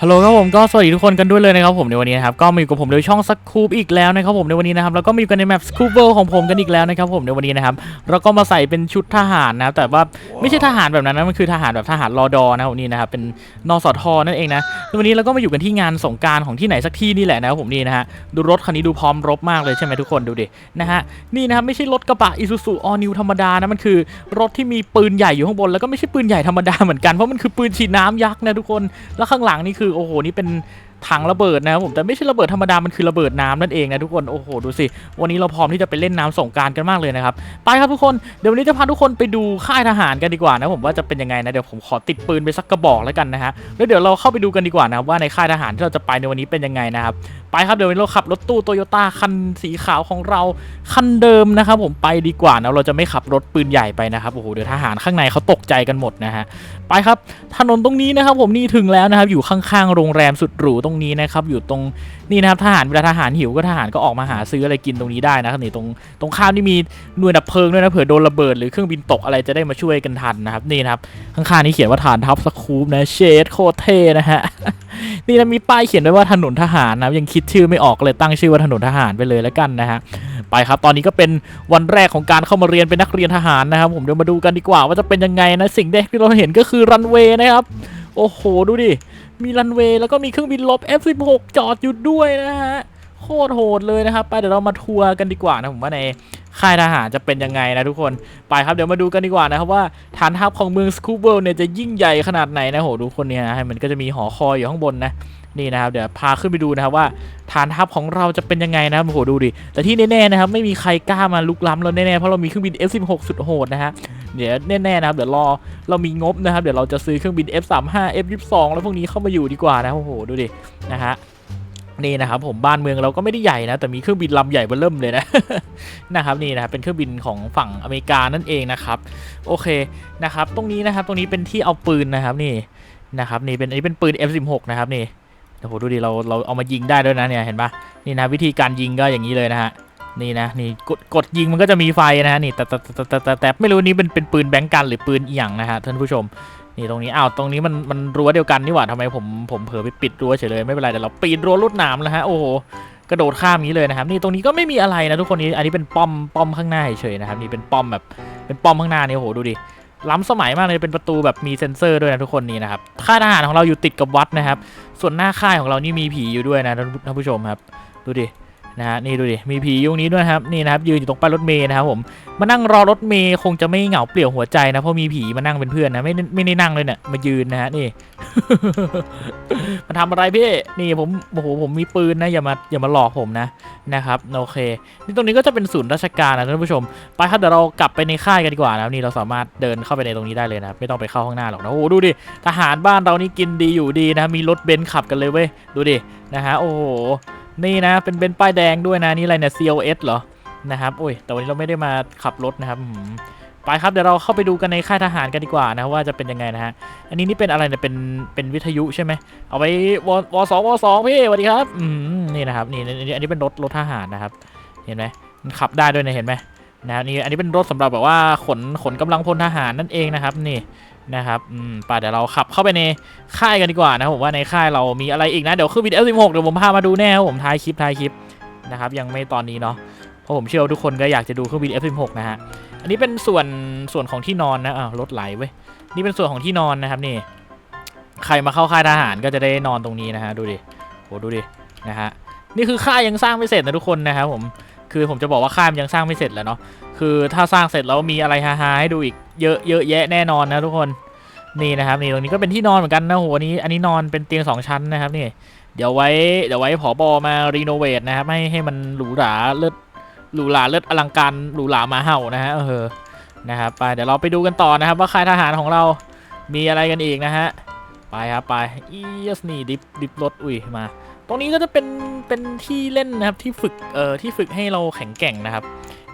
ฮัลโหลครับผมก็สวัสดีทุกคนกันด้วยเลยนะครับผมในวันนี้นะครับก็มาอยู่กับผมในช่องสกูปอีกแล้วนะครับผมในวันนี้นะครับแล้วก็มาอยู่กันในแมปสกูปเบิลของผมกันอีกแล้วนะครับผมในวันนี้นะครับเราก็มาใส่เป็นชุดทหารนะครับแต่ว่าไม่ใช่ทหารแบบนั้นนะมันคือทหารแบบทหารรอดอนะครับนี่นะครับเป็นนสทนั่นเองนะวันนี้เราก็มาอยู่กันที่งานสงการของที่ไหนสักที่นี่แหละนะครับผมนี่นะฮะดูรถคันนี้ดูพร้อมรบมากเลยใช่ไหมทุกคนดูดินะฮะนี่นะครับไม่ใช่รถกระบะอิซูซุออนิวธรรมดานะมันคือรถที่มีปืนใหญ่อยู่ข้างบนแล้วก็ไม่ใช่ปืนใหญ่ธรรมดาเหมือนกันเพราะมันคือปืนฉีดน้ำยักษ์นะทุกคนแล้วข้างหลังนี่คือโอ้โหนี่เป็นถังระเบิดนะครับผมแต่ไม่ใช่ระเบิดธรรมดา มันคือระเบิดน้ำนั่นเองนะทุกคนโอ้โหดูสิ วันนี้เราพร้อมที่จะไปเล่นน้ำสงกรารกันมากเลยนะครับไปครับทุกคนเดี๋ยววันนี้จะพาทุกคนไปดูค่ายทหารกันดีกว่านะผมว่าจะเป็นยังไงนะเดี๋ยวผมขอติดปืนไปสักกระบอกแล้วกันนะฮะแล้วเดี๋ยวเราเข้าไปดูกันดีกว่านะครับว่าในค่ายทหารที่เราจะไปในวันนี้เป็นยังไงนะครับ ไปครับเดี๋ยวเราขับรถตู้โตโยต้าคันสีขาวของเราคันเดิมนะครับผมไปดีกว่านะเราจะไม่ขับรถปืนใหญ่ไปนะครับโอ้โหเดี๋ยวทหารข้างในเขาตกใจกันหมดนะฮะไปครับถนนตรงนี้นะครับผมนี่ถึงแล้วนะครับอยู่ข้างๆโรงแรมสุดหรูตรงนี้นะครับอยู่ตรงนี่นะครับทหารเวลาทหารหิวก็ทหารก็ออกมาหาซื้ออะไรกินตรงนี้ได้นะครับนี่ตรงตรงข้ามนี่มีหน่วยดับเพลิงด้วยนะเผื่อโดนระเบิดหรือเครื่องบินตกอะไรจะได้มาช่วยกันทันนะครับนี่นะครับข้างๆนี่เขียนว่าฐานทัพสคูปนะเชดโคตรเท่นะฮะ นี่นะมีป้ายเขียนไว้ว่าถนนทหารนะยังคิดชื่อไม่ออกเลยตั้งชื่อว่าถนนทหารไปเลยแล้วกันนะฮะไปครับตอนนี้ก็เป็นวันแรกของการเข้ามาเรียนเป็นนักเรียนทหารนะครับ ผมเดี๋ยวมาดูกันดีกว่าว่าจะเป็นยังไงนะสิ่งแรกที่เราเห็นก็คือรันเวย์นะครับโอ้โหดูดิมีรันเวย์แล้วก็มีเครื่องบินลบ F16 จอดอยู่ด้วยนะฮะ คตรโหดเลยนะครับ ไปเดี๋ยวเรามาทัวร์กันดีกว่านะผมว่าในค่ายทหารจะเป็นยังไงนะทุกคนไปครับเดี๋ยวมาดูกันดีกว่านะครับว่าฐานทัพของเมืองสคูเบิลเนี่ยจะยิ่งใหญ่ขนาดไหนนะโหดูคนเนี่ยนะมันก็จะมีหอคอยอยู่ข้างบนนะนี่นะครับเดี๋ยวพาขึ้นไปดูนะครับว่าฐานทัพของเราจะเป็นยังไงนะครับโอ้โหดูดิแต่ที่แน่ๆนะครับไม่มีใครกล้ามาลุกล้ำเราแน่ๆเพราะเรามีเครื่องบิน F16 สุดโหดนะฮะเดี๋ยวแน่ๆนะครับเดี๋ยวรอเรามีงบนะครับเดี๋ยวเราจะซื้อเครื่องบิน F35 F22 แล้วพวกนี้เข้ามาอยู่ดีกว่านะโอ้โหดูดินะฮะ นี่นะครับผมบ้านเมืองเราก็ไม่ได้ใหญ่นะแต่มีเครื่องบินลำใหญ่เบ้อเริ่มเลยนะนะครับนี่นะครับเป็นเครื่องบินของฝั่งอเมริกานั่นเองนะครับโอเคนะครับตรงนี้นะครับตรงนี้เป็นที่เอาปืนนะครับนี่นะครับนี่เป็นอันนี้เป็นปืน F16 นะครับนี่โอ้โหดูดิเราเราเอามายิงได้ด้วยนะเนี่ยเห็นปะนี่นะวิธีการยิงก็อย่างนี้เลยนะฮะนี่นะนี่กดกดยิงมันก็จะมีไฟนะฮะนี่แต่แต่แต่แต่แต่แต่ไม่รู้นี่เป็นเป็นปืนแบงก์กันหรือปืนอีหยังนะฮะท่านผู้ชม นี่ตรงนี้อ้าวตรงนี้มันมันรั้วเดียวกันนี่หว่าทำไมผมผมเผลอไปปิดรั้วเฉยเลยไม่เป็นไรเดี๋ยวเราปีนรั้วลวดหนามแล้วฮะโอ้โหกระโดดข้ามนี้เลยนะครับ นี่ตรงนี้ก็ไม่มีอะไรนะทุกคนนี้อันนี้เป็นป้อมป้อมข้างหน้าเฉยนะครับนี่เป็นป้อมแบบเป็นป้อมข้างหน้านี่โอ้โหดูดิล้ำสมัยมากเลยเป็นประตูแบบมีเซ็นเซอร์ด้วยนะทุกคนนี่นะครับค่ายทหารของเราอยู่ติดกับวัดนะครับ ส่วนหน้าค่ายของเรานี่มีผีอยู่ด้วยนะท่านผู้ชมครับ ดูดิ นะฮะนี่ดูดิมีผียู่ตรงนี้ด้วยครับนี่นะครับยืนอยู่ตรงป้ายรถเมล์นะครับผมมานั่งรอรถเมล์คงจะไม่เหงาเปลี่ยวหัวใจนะเพราะมีผีมานั่งเป็นเพื่อนนะไม่ไม่ได้นั่งเลยเนี่ยมายืนนะฮะนี่มาทำอะไรพี่นี่ผมโอ้โหผมมีปืนนะอย่ามาอย่ามาหลอกผมนะนะครับโอเค นี่ตรงนี้ก็จะเป็นศูนย์ราชการนะท่านผู้ชม ไปครับเดี๋ยวเรากลับไปในค่ายกันดีกว่านะครับนี่เราสามารถเดินเข้าไปในตรงนี้ได้เลยนะไม่ต้องไปเข้าข้างหน้าหรอกนะโอ้ดูดิทหารบ้านเรานี่กินดีอยู่ดีนะมีรถเบนซ์ขับกันเลยเว้ยดูดินะฮะโอ้โห นี่นะเป็นเบนป้ายแดงด้วยนะ นี่อะไรเนี่ย CLS เหรอ นะครับโอ้ย แต่วันนี้เราไม่ได้มาขับรถนะครับไปครับเดี๋ยวเราเข้าไปดูกันในค่ายทหารกันดีกว่านะว่าจะเป็นยังไงนะฮะ อันนี้นี่เป็นอะไรเนี่ยเป็นเป็นวิทยุใช่ไหมเอาไว้ววสองวสองพี่สวัสดีครับอืมนี่นะครับนี่นี่อันนี้เป็นรถรถทหารนะครับ เห็นไหมมันขับได้ด้วยนะเห็นไหมนะนี่อันนี้เป็นรถสำหรับแบบว่าขนขนกำลังพลทหารนั่นเองนะครับนี่ นะครับอืมไป่าเดี๋ยวเราขับเข้าไปในค่ายกันดีกว่านะผมว่าในค่ายเรามีอะไรอีกนะ เดี๋ยวขึ้นวิดีโอ16เดี๋ยวผมพามาดูแน่ครับผมท้ายคลิปท้ายคลิปนะครับยังไม่ตอนนี้เนาะเพราะผมเชื่อว่าทุกคนก็อยากจะดูเครื่องบิน F16 นะฮะอันนี้เป็นส่วนส่วนของที่นอนนะอ้าวรถไหลเว้ยนี่เป็นส่วนของที่นอนนะครับนี่ใครมาเข้าค่ายทหารก็จะได้นอนตรงนี้นะฮะดูดิโหดูดินะฮะนี่คือค่ายยังสร้างไม่เสร็จนะทุกคนนะครับผม คือผมจะบอกว่าค่ายมันยังสร้างไม่เสร็จแหล้วเนาะคือถ้าสร้างเสร็จแล้วมีอะไรฮาๆให้ดูอีกเยอะเยอะแยะแน่นอนนะทุกคนนี่นะครับนี่ตรงนี้ก็เป็นที่นอนเหมือนกันนะโหอันนี้อันนี้นอนเป็นเตียงสองชั้นนะครับนี่เดี๋ยวไว้เดี๋ยวไว้ผอบอมารีโนเวทนะครับให้ให้มันหรูหราเลิศหรูหราเลิศอลังการหรูหรามาเห่านะฮะเออนะครับไปเดี๋ยวเราไปดูกันต่อนะครับว่าค่ายทหารของเรามีอะไรกันอีกนะฮะไปครับไปอีสนี่ดิฟดิฟรถอุ้ยมา ตรงนี้ก็จะเป็นเป็นที่เล่นนะครับที่ฝึกเอ่อที่ฝึกให้เราแข็งแกร่งนะครับ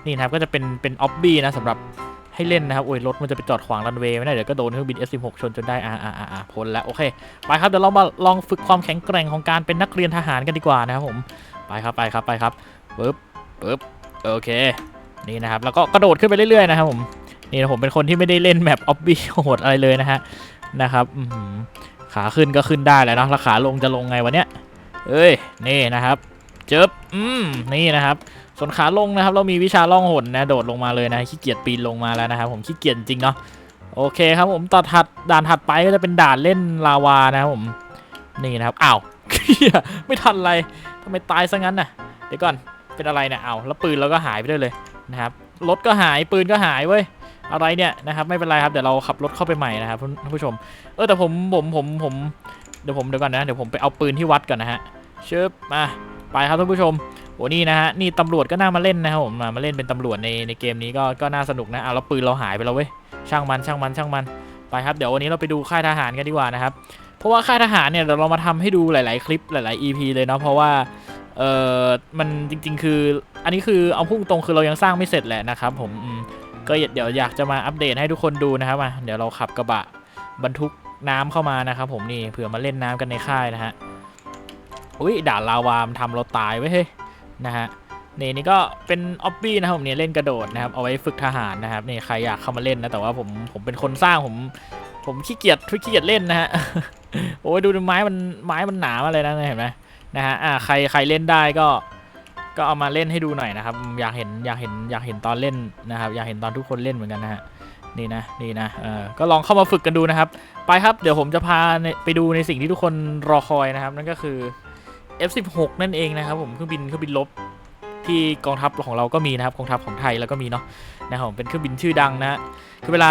นี่นะครับก็จะเป็นเป็นออบบี้นะสำหรับให้เล่นนะครับโอ้ยรถมันจะไปจอดขวางรันเวย์ไม่ได้เดี๋ยวก็โดนเครื่องบิน F16 ชนจนได้อ่าอ่าอ่าพ้นแล้วโอเคไปครับเดี๋ยวเรามาลองฝึกความแข็งแกร่งของการเป็นนักเรียนทหารกันดีกว่านะครับผมไปครับไปครับไปครับปึ๊บปึ๊บโอเคนี่นะครับแล้วก็กระโดดขึ้นไปเรื่อยๆนะครับผมนี่นะผมเป็นคนที่ไม่ได้เล่นแมปออบบี้โหดอะไรเลยนะฮะนะครับขาขึ้นก็ขึ้นได้แล้วเนาะแล้วขาลงจะลงไงวะเนี้ย เอ้ยนี่นะครับเจิบอืมนี่นะครับ ส่วนขาลงนะครับเรามีวิชาล่องหนนะโดดลงมาเลยนะขี้เกียจปีนลงมาแล้วนะครับผมขี้เกียจจริงเนาะโอเคครับผมต่อถัดด่านถัดไปก็จะเป็นด่านเล่นลาวานะครับผมนี่นะครับอ้าวขี้ไม่ทันไรทำไมตายซะงั้นน่ะเดี๋ยวก่อนเป็นอะไรเนี่ยอ้าวแล้วปืนเราก็หายไปด้วยเลยนะครับรถก็หายปืนก็หายเว้ยอะไรเนี่ยนะครับไม่เป็นไรครับเดี๋ยวเราขับรถเข้าไปใหม่นะครับท่านผู้ชม เออแต่ผมผมผมผม เดี๋ยวผมเดี๋ยวก่อนนะ เดี๋ยวผมไปเอาปืนที่วัดก่อนนะฮะเชิบมาไปครับท่านผู้ชมโอ้นี่นะฮะนี่ตำรวจก็น่ามาเล่นนะครับผมมามาเล่นเป็นตำรวจในในเกมนี้ก็ก็น่าสนุกนะเอาแล้วปืนเราหายไปแล้วเว้ยช่างมันช่างมันช่างมันไปครับเดี๋ยววันนี้เราไปดูค่ายทหารกันดีกว่านะครับเพราะว่าค่ายทหารเนี่ยเดี๋ยวเรามาทำให้ดูหลาย ๆ คลิปหลาย ๆ EP เลยเนาะเพราะว่าเออมันจริง ๆ คือ อันนี้คือเอาพุ่งตรงคือเรายังสร้างไม่เสร็จแหละนะครับผมมก็เดี๋ยวอยากจะมาอัปเดตให้ทุกคนดูนะครับมาเดี๋ยวเราขับกระบะบรรทุก น้ำเข้ามานะครับผมนี่เผื่อมาเล่นน้ำกันในค่ายนะฮะอุ้ยด่านลาวามนทำเราตายไว้เฮ้ยนะฮะนี่นี่ก็เป็นออบบี้นะครับผมเนี่ยเล่นกระโดดนะครับเอาไว้ฝึกทหารนะครับนี่ใครอยากเข้ามาเล่นนะแต่ว่าผมผมเป็นคนสร้างผมผมขี้เกียจทุกขี้เกียจเล่นนะฮะโอ้ยดูดิไม้มันไม้มันหนามาเลยนะเห็นไหมนะฮะอ่าใครใครเล่นได้ก็ก็เอามาเล่นให้ดูหน่อยนะครับ อยากเห็นอยากเห็นอยากเห็นตอนเล่นนะครับ อยากเห็นตอนทุกคนเล่นเหมือนกันนะฮะ นี่นะนี่นะเออก็ลองเข้ามาฝึกกันดูนะครับ ไปครับเดี๋ยวผมจะพาในไปดูในสิ่งที่ทุกคนรอคอยนะครับ นั่นก็คือ F16 นั่นเองนะครับผมเครื่องบินเครื่องบินลบที่กองทัพของเราก็มีนะครับกองทัพของไทยแล้วก็มีเนาะนะครับผมเป็นเครื่องบินชื่อดังนะคือเวลา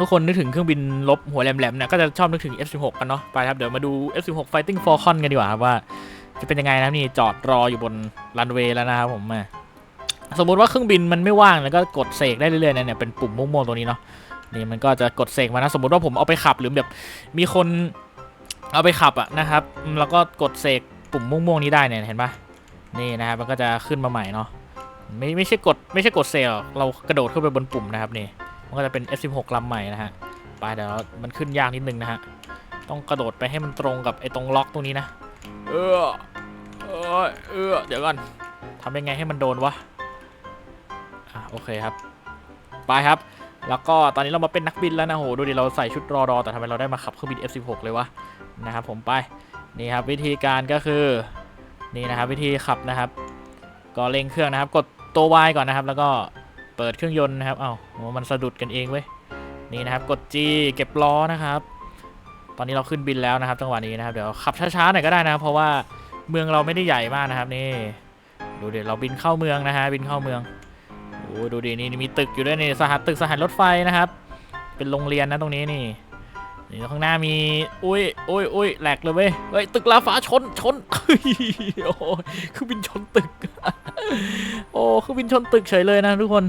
ทุกคนนึกถึงเครื่องบินลบหัวแหลมๆเนี่ยก็จะชอบนึกถึง F16 กันเนาะไปครับเดี๋ยวมาดู F16 Fighting Falcon กันดีกว่าครับว่า จะเป็นยังไงนะนี่จอดรออยู่บนรันเวย์แล้วนะครับผมอะ สมมุติว่าเครื่องบินมันไม่ว่างแล้วก็กดเสกได้เรื่อยๆนะเนี่ยเป็นปุ่มม่วงๆตรงนี้เนาะนี่มันก็จะกดเสกมานะสมมติว่าผมเอาไปขับหรือแบบมีคนเอาไปขับอะนะครับแล้วก็กดเสกปุ่มม่วงๆนี้ได้เนี่ยเห็นปะนี่นะครับมันก็จะขึ้นมาใหม่เนาะไม่ไม่ใช่กดไม่ใช่กดเซลเรากระโดดขึ้นไปบนปุ่มนะครับนี่มันก็จะเป็น F16 ลำใหม่นะฮะไปเดี๋ยวมันขึ้นยากนิดนึงนะฮะต้องกระโดดไปให้มันตรงกับไอ้ตรงล็อกตรงนี้นะ เออเออเออเดี๋ยวก่อนทำยังไงให้มันโดนวะ โอเคครับ ไปครับ แล้วก็ตอนนี้เรามาเป็นนักบินแล้วนะโหดูดิเราใส่ชุดรอรอแต่ทำไมเราได้มาขับเครื่องบิน F16 เลยวะนะครับผมไปนี่ครับวิธีการก็คือนี่นะครับวิธีขับนะครับ ก็เร่งเครื่องนะครับ กดตัว Y ก่อนนะครับ แล้วก็เปิดเครื่องยนต์นะครับเอ้ามันสะดุดกันเองเว้ยนี่นะครับกด G เก็บล้อนะครับ ตอนนี้เราขึ้นบินแล้วนะครับจังหวะนี้นะครับเดี๋ยวขับช้าๆหน่อยก็ได้นะครับ เพราะว่าเมืองเราไม่ได้ใหญ่มากนะครับนี่ดูดิเราบินเข้าเมืองนะฮะบินเข้าเมือง อ้ดูดินี่มีตึกอยู่ด้วยนี่สหัสตึกสหัสรถไฟนะครับ เป็นโรงเรียนนะตรงนี้นี่นี่ข้างหน้ามีอุ้ยอุ้ยอุ้ยแหลกเลยเว้ยเฮ้ยตึกลาฟ้าชนชนเฮ้ยโอ้เครื่องบินชนตึก โอ้เครื่องบินชนตึกเฉยเลยนะทุกคน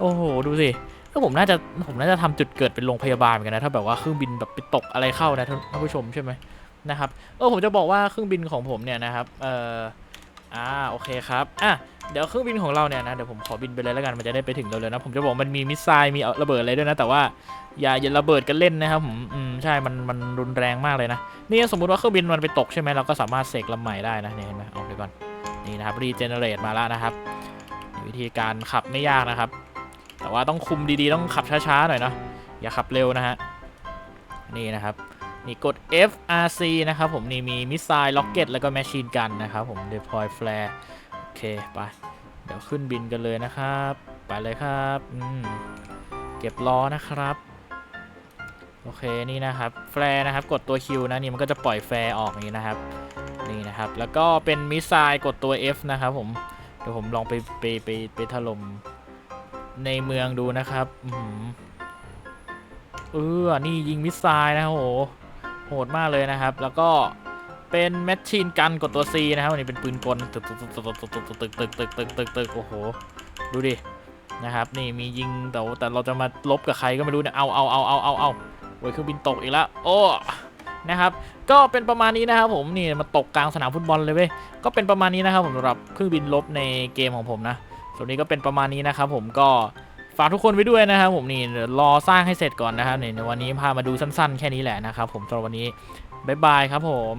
โอ้โหดูสิถ้าผมน่าจะผมน่าจะทำจุดเกิดเป็นโรงพยาบาลเหมือนกันนะถ้าแบบว่าเครื่องบินแบบไปตกอะไรเข้านะท่านท่านผู้ชมใช่ไหมนะครับเออผมจะบอกว่าเครื่องบินของผมเนี่ยนะครับเอ่อ อ่าโอเคครับอะเดี๋ยวเครื่องบินของเราเนี่ยนะเดี๋ยวผมขอบินไปเลยแล้วกันมันจะได้ไปถึงเร็วๆนะผมจะบอกมันมีมิสไซล์มีระเบิดอะไรด้วยนะแต่ว่าอย่าอย่าระเบิดกันเล่นนะครับผมอืมใช่มันมันรุนแรงมากเลยนะนี่สมมุติว่าเครื่องบินมันไปตกใช่ไหมเราก็สามารถเสกลำใหม่ได้นะเนี่ยเห็นไหมเอาเดี๋ยก่อนนี่นะครับรีเจเนเรตมาแล้วนะครับ วิธีการขับไม่ยากนะครับ แต่ว่าต้องคุมดีๆต้องขับช้าๆหน่อยเนาะอย่าขับเร็วนะฮะนี่นะครับ นี่กด FRC นะครับผมนี่มีมิสไซล์ล็อกเก็ตแล้วก็แมชชีนกันนะครับผม deploy flare โอเคไป เดี๋ยวขึ้นบินกันเลยนะครับ ไปเลยครับอืมเก็บล้อนะครับ โอเคนี่นะครับแฟร์นะครับกดตัว Q นะนี่มันก็จะปล่อยแฟร์ออกอย่างนี้นะครับนี่นะครับ แล้วก็เป็นมิสไซล์กดตัว F นะครับผมเดี๋ยวผมลองไปไปไปไปถล่มในเมืองดูนะครับอืมเออนี่ยิงมิสไซล์นะโอ้โห โหดมากเลยนะครับ แล้วก็เป็นแมชชีนกันกดตัว C นะครับอันนี้เป็นปืนกลตึกตึกตึกตึกตึกตึกตึกตึกตึกตึกตึกตึกโอ้โห ดูดิ นะครับ นี่มียิงแต่แต่เราจะมาลบกับใครก็ไม่รู้เนี่ยเอาเอาเอาเอาเอาเอาโอ้ยเครื่องบินตกอีกแล้วโอ้นะครับ ก็เป็นประมาณนี้นะครับผมนี่มาตกกลางสนามฟุตบอลเลยเว้ย ก็เป็นประมาณนี้นะครับผมสำหรับเครื่องบินลบในเกมของผมนะส่วนนี้ก็เป็นประมาณนี้นะครับผมก็ ฝากทุกคนไว้ด้วยนะครับผมนี่รอสร้างให้เสร็จก่อนนะครับในวันนี้พามาดูสั้นๆ แค่นี้แหละนะครับผมสำหรับวันนี้บ๊ายบายครับผม